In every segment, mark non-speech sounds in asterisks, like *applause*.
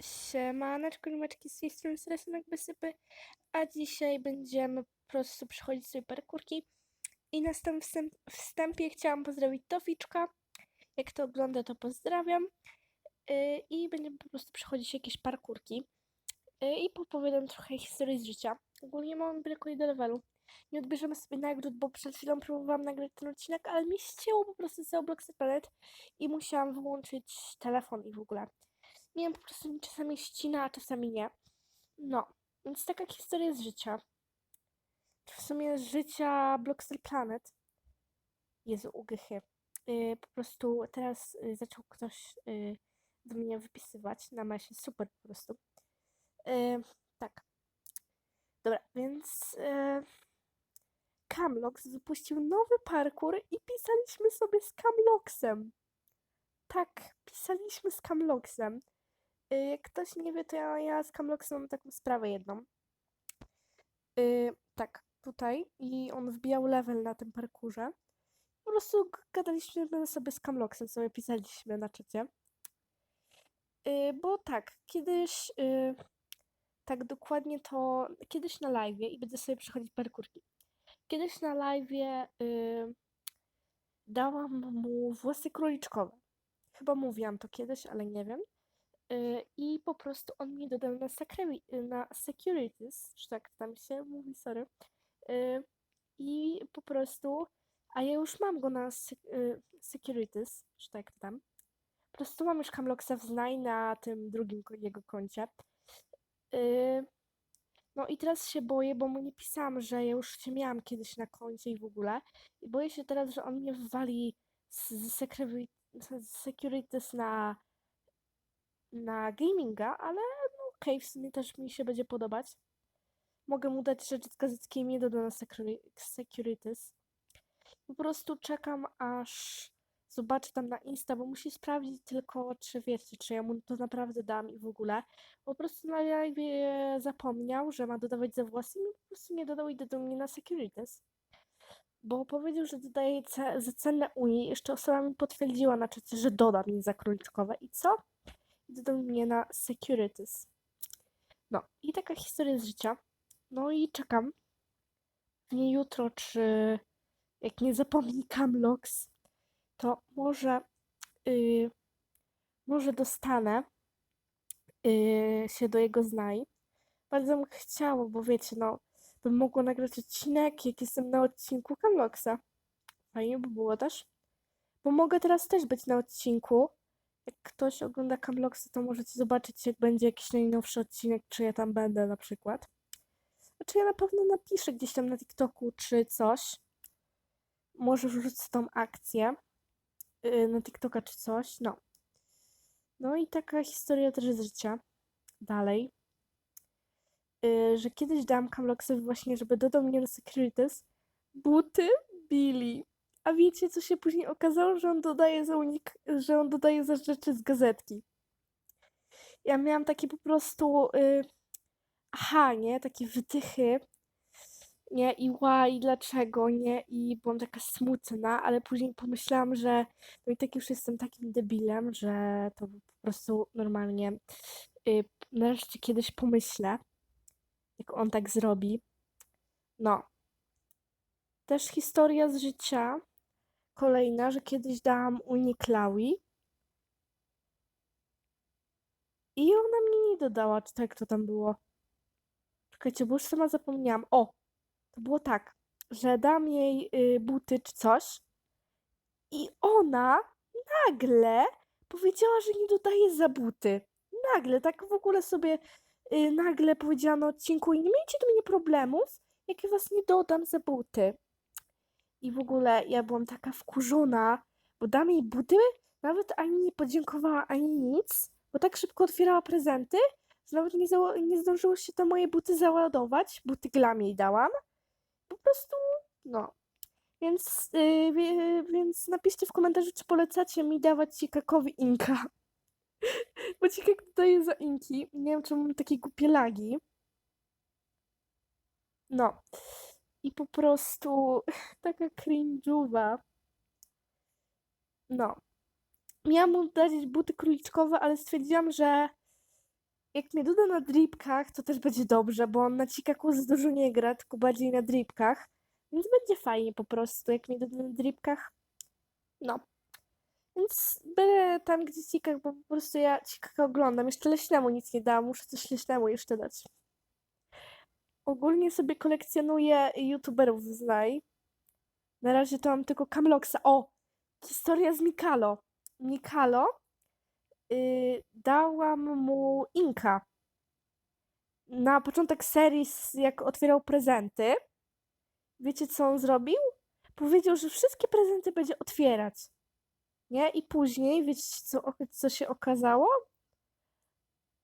Siemaneczko, niemeczki z tej strony Stresunek Wysypy, a dzisiaj będziemy po prostu przechodzić sobie parkurki i na tym wstęp, wstępie chciałam pozdrowić Toficzka, jak to ogląda to pozdrawiam yy, i będziemy po prostu przechodzić jakieś parkurki yy, i popowiadam trochę historii z życia. Ogólnie mam brakuje do levelu. Nie odbierzemy sobie nagród, bo przed chwilą próbowałam nagrać ten odcinek, ale mi ścięło po prostu z Roblox Planet i musiałam wyłączyć telefon i w ogóle. Nie wiem, po prostu mi czasami ścina, a czasami nie. No, więc taka historia z życia. W sumie z życia Blockster Planet. Jezu, ugychy. Yy, po prostu teraz yy, zaczął ktoś yy, do mnie wypisywać na mesie. Super po prostu. Yy, tak. Dobra, więc yy, Camlox wypuścił nowy parkour i pisaliśmy sobie z Camloxem. Tak, pisaliśmy z Camloxem. Y, Jak ktoś nie wie, to ja, ja z Camloxem mam taką sprawę jedną. Y, tak, tutaj. I on wbijał level na tym parkurze. Po prostu gadaliśmy sobie z Camloxem, sobie pisaliśmy na czacie. Y, bo tak, kiedyś, y, tak dokładnie to, kiedyś na live i będę sobie przechodzić parkurki. Kiedyś na live y, dałam mu włosy króliczkowe. Chyba mówiłam to kiedyś, ale nie wiem. Y, I po prostu on mnie dodał na, securi- na securities, czy tak tam się mówi, sorry. Y, I po prostu, a ja już mam go na sec- y, securities, czy tak tam. Po prostu mam już Camloxa w znaj na tym drugim jego koncie. Y, No i teraz się boję, bo mu nie pisałam, że ja już cię miałam kiedyś na koncie i w ogóle. I boję się teraz, że on mnie wywali z, z securities na na gaminga, ale no okej, w sumie też mi się będzie podobać. Mogę mu dać rzeczy z gazetki i mnie doda na securi- securities. Po prostu czekam, aż zobaczę tam na Insta, bo musi sprawdzić tylko, czy wiecie, czy ja mu to naprawdę dam i w ogóle. Po prostu na live zapomniał, że ma dodawać za włosy i po prostu nie dodał i dodał mnie na securities. Bo powiedział, że dodaje za cenę Unii. Jeszcze osoba mi potwierdziła na czacie, że doda mi za króliczkowe. I co? Dodał mnie na securities. No i taka historia z życia. No i czekam. Nie jutro, czy jak nie zapomni Camlox, to może yy, może dostanę yy, się do jego znaj. Bardzo bym chciała, bo wiecie, no, bym mogła nagrać odcinek, jak jestem na odcinku Camloxa. Fajnie by było też. Bo mogę teraz też być na odcinku. Jak ktoś ogląda Camloxa, to możecie zobaczyć, jak będzie jakiś najnowszy odcinek, czy ja tam będę na przykład. Znaczy ja na pewno napiszę gdzieś tam na TikToku, czy coś. Może wrzucę tą akcję yy, na TikToka, czy coś. No. No i taka historia też z życia. Dalej. Yy, że kiedyś dałam Camloxowi właśnie, żeby dodał mnie na Securities buty Billy. A wiecie, co się później okazało, że on dodaje za unik, że on dodaje za rzeczy z gazetki. Ja miałam takie po prostu y, aha, nie, takie wytychy, nie, i ła, i dlaczego, nie, i byłam taka smutna, ale później pomyślałam, że no i tak już jestem takim debilem, że to po prostu normalnie y, nareszcie kiedyś pomyślę, jak on tak zrobi. No. Też historia z życia. Kolejna, że kiedyś dałam Uniklawi i ona mnie nie dodała, czy tak to tam było. Czekajcie, bo już sama zapomniałam. O, to było tak, że dam jej y, buty czy coś i ona nagle powiedziała, że nie dodaje za buty. Nagle, tak w ogóle sobie y, nagle powiedziała na odcinku i nie miejcie do mnie problemów, jak ja was nie dodam za buty. I w ogóle ja byłam taka wkurzona, bo dam jej buty, nawet ani nie podziękowała, ani nic, bo tak szybko otwierała prezenty, że nawet nie, nie zdążyło się te moje buty załadować. Buty glam jej dałam. Po prostu, no. Więc, yy, więc napiszcie w komentarzu, czy polecacie mi dawać Cikakowi Inka. *laughs* Bo Cikak dodaje za Inki. Nie wiem, czy mam takie głupie lagi. No. I po prostu *laughs* taka cringe'owa. No. Miałam mu dać buty króliczkowe, ale stwierdziłam, że jak mnie doda na dripkach, to też będzie dobrze, bo on na cikaku za dużo nie gra, tylko bardziej na dripkach. Więc będzie fajnie po prostu, jak mnie doda na dripkach. No. Więc byle tam, gdzie cikak, bo po prostu ja cikaka oglądam. Jeszcze leśnemu nic nie dałam, muszę coś leśnemu jeszcze dać. Ogólnie sobie kolekcjonuję youtuberów z Naj. Na razie to mam tylko Camloxa. O! Historia z Mikalo. Mikalo y, dałam mu Inka. Na początek serii, jak otwierał prezenty, wiecie co on zrobił? Powiedział, że wszystkie prezenty będzie otwierać. Nie? I później, wiecie co, co się okazało?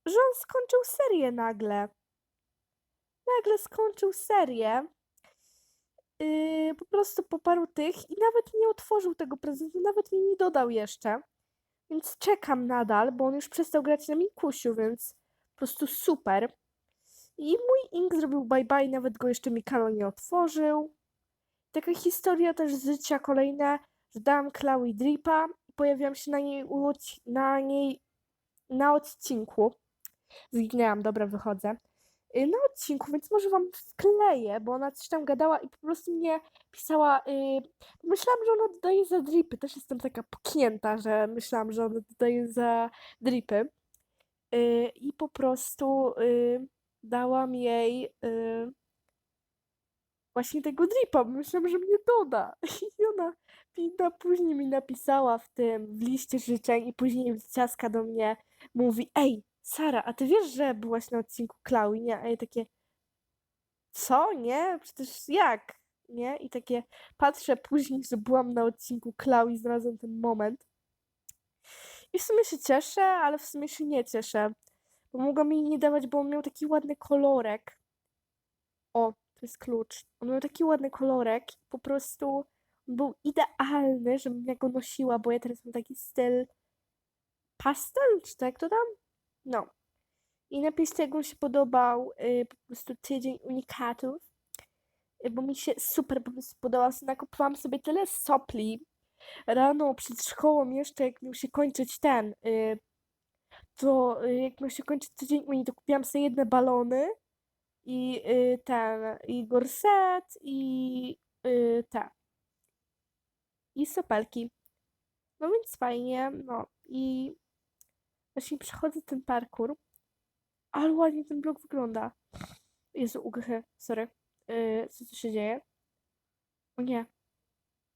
Że on skończył serię nagle. Nagle skończył serię. Yy, po prostu po paru tych i nawet nie otworzył tego prezentu, nawet mi nie dodał jeszcze. Więc czekam nadal, bo on już przestał grać na Mikusiu, więc po prostu super. I mój Ink zrobił bye bye, nawet go jeszcze Mikalo nie otworzył. Taka historia też z życia kolejna, że dałam Chloe Dripa i pojawiłam się na niej, na niej na odcinku. Zginęłam, dobra, wychodzę. Y, Na odcinku, więc może wam wkleję, bo ona coś tam gadała i po prostu mnie pisała. y, Myślałam, że ona dodaje za dripy. Też jestem taka puknięta, że myślałam, że ona dodaje za dripy. Y, I po prostu y, dałam jej y, właśnie tego dripa. Myślałam, że mnie doda. *laughs* I ona później mi napisała w tym, w liście życzeń i później ciaska do mnie mówi, ej, Sara, a ty wiesz, że byłaś na odcinku Chloe, nie? A ja takie, co? Nie? Przecież jak? Nie? I takie patrzę później, że byłam na odcinku Chloe i znalazłam ten moment. I w sumie się cieszę, ale w sumie się nie cieszę. Bo mogłam jej nie dawać, bo on miał taki ładny kolorek. O, to jest klucz. On miał taki ładny kolorek. Po prostu był idealny, żebym ja go nosiła, bo ja teraz mam taki styl pastel, czy tak to tam? No. I napiszcie, jak wam się podobał y, po prostu tydzień unikatów, y, bo mi się super po prostu podobał. Nakupowałam sobie tyle sopli rano przed szkołą jeszcze, jak miał się kończyć ten, y, to y, jak miał się kończyć tydzień uni, to kupiłam sobie jedne balony i y, ten, i gorset, i y, te, i sopelki. No więc fajnie, no i właśnie przechodzę ten parkour, ale ładnie ten blok wygląda. Jezu, UGH, sorry. Yy, co tu się dzieje? O nie.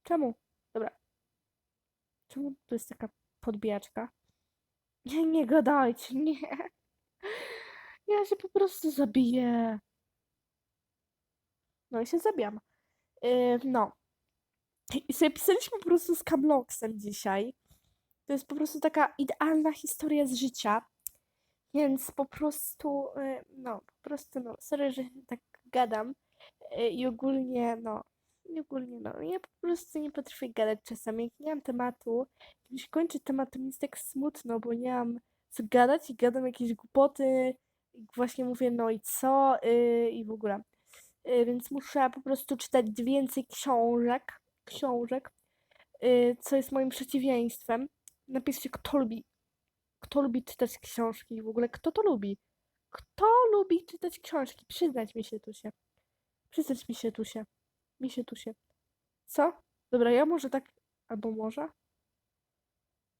Czemu? Dobra. Czemu tu jest taka podbijaczka? Nie, nie gadajcie, nie. Ja się po prostu zabiję. No i się zabijam. Yy, no. I sobie pisaliśmy po prostu z Camloxem dzisiaj. To jest po prostu taka idealna historia z życia. Więc po prostu, y, no, po prostu, no, sorry, że tak gadam. Y, I ogólnie, no, i ogólnie, no, ja po prostu nie potrafię gadać czasami. Jak nie mam tematu, mi się kończy temat, to mi jest tak smutno, bo nie mam co gadać i gadam jakieś głupoty. I właśnie mówię, no i co, y, i w ogóle. Więc muszę po prostu czytać więcej książek, książek, co jest moim przeciwieństwem. Napiszcie, kto lubi kto lubi czytać książki i w ogóle kto to lubi? Kto lubi czytać książki? Przyznać mi się tu się. Przyznać mi się tu się. Mi się tu się. Co? Dobra, ja może tak. Albo może?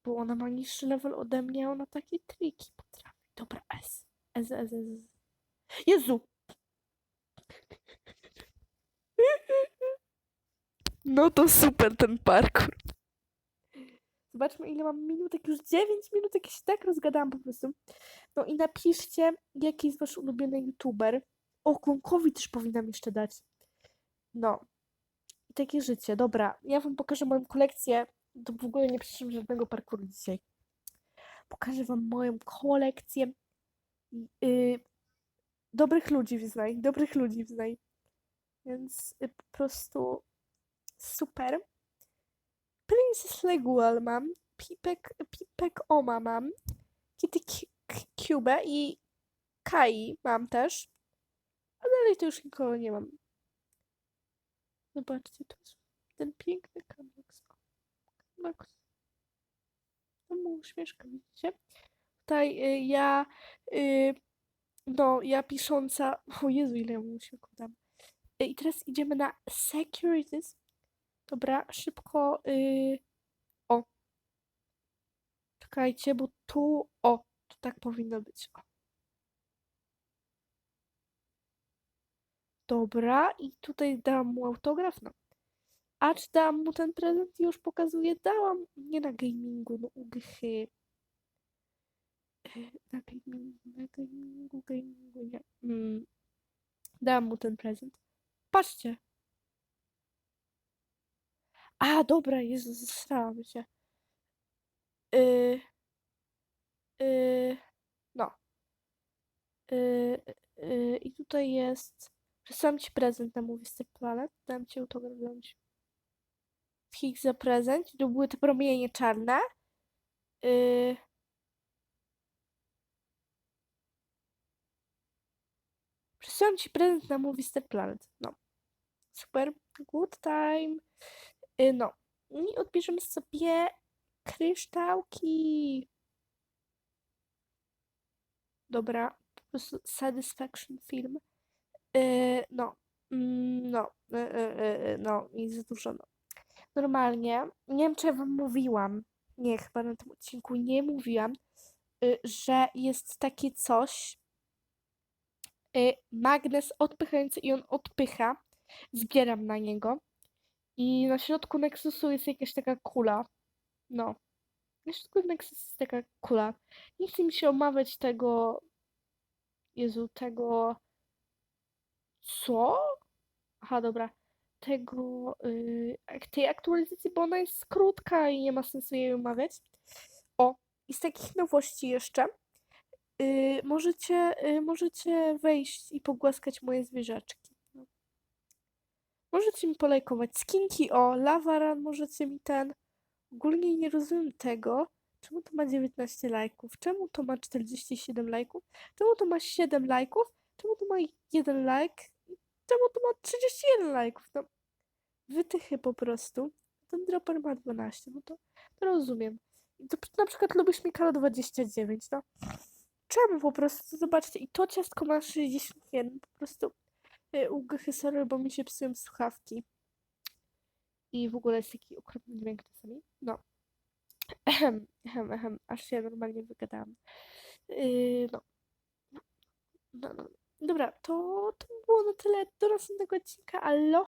Bo ona ma niższy level ode mnie, ona takie triki potrafi. Dobra, S. S, S, S. Jezu! *laughs* No to super ten parkour. Zobaczmy, ile mam minutek. Już 9 minutek się tak rozgadałam po prostu. No i napiszcie, jaki jest wasz ulubiony youtuber. O, też powinnam jeszcze dać. No. I takie życie. Dobra, ja wam pokażę moją kolekcję. To w ogóle nie przyszłam żadnego parkouru dzisiaj. Pokażę wam moją kolekcję yy, dobrych ludzi wznaj. Dobrych ludzi wznaj. Więc y, po prostu super. Princess Legual mam, Pipek, Pipek Oma mam, Kitty Cu- Cu- Cube i Kai mam też, a dalej to już nikogo nie mam. Zobaczcie, to jest ten piękny Camlox. Camlox. To mu uśmieszka, widzicie? Tutaj y, ja y, No, ja pisząca. *laughs* O Jezu, ile ja mu się dam. Y, I teraz idziemy na securities. Dobra, szybko. Y... O. Czekajcie, bo tu. O, tu tak powinno być. O. Dobra, i tutaj dałam mu autograf. No. A dałam mu ten prezent? Już pokazuję. Dałam. Nie na gamingu, no ugchy. Na gamingu, na gamingu, gamingu, nie. Mm. Dałam mu ten prezent. Patrzcie. A, dobra, Jezu, zesrałam się. Yy, yy, no. Yy, yy, I tutaj jest. Przysłałam ci prezent na Movie Planet. Dam ci autograf, dam ci. Fix za prezent. Tu były te promienie czarne. Yy, ci prezent na Movie Planet. No. Super. Good time. Yy, no. I odbierzemy sobie kryształki. Dobra. Po prostu satisfaction film. Yy, no. Mm, no. Yy, yy, yy, no. I za dużo. No. Normalnie. Nie wiem, czy ja wam mówiłam. Nie, chyba na tym odcinku nie mówiłam, yy, że jest takie coś. y, magnes odpychający i on odpycha. Zbieram na niego. I na środku Nexusu jest jakaś taka kula. No. Na środku Nexusu jest taka kula. Nie chce mi się omawiać tego. Jezu, tego. Co? Aha, dobra. Tego. y, ak- tej aktualizacji, bo ona jest krótka i nie ma sensu jej omawiać. O, i z takich nowości jeszcze. Y, możecie, y, możecie wejść i pogłaskać moje zwierzaczki. Możecie mi polajkować skinki, o, Lavaran, możecie mi ten. Ogólnie nie rozumiem tego, czemu to ma 19 lajków, czemu to ma 47 lajków, czemu to ma 7 lajków, czemu to ma 1 lajk, czemu to ma 31 lajków. No, wytychy po prostu. Ten dropper ma 12, no to, to rozumiem. To na przykład lubisz Mikalo 29, no. Czemu po prostu? Zobaczcie, i to ciastko ma 61, po prostu y, ugochy, sorry, bo mi się psują słuchawki. I w ogóle jest taki okropny dźwięk czasami. No. Ehem, ehem, ehem, aż się normalnie wygadałam. Yy, no. No, no. Dobra, to, to było na tyle. Do następnego odcinka. Aloha!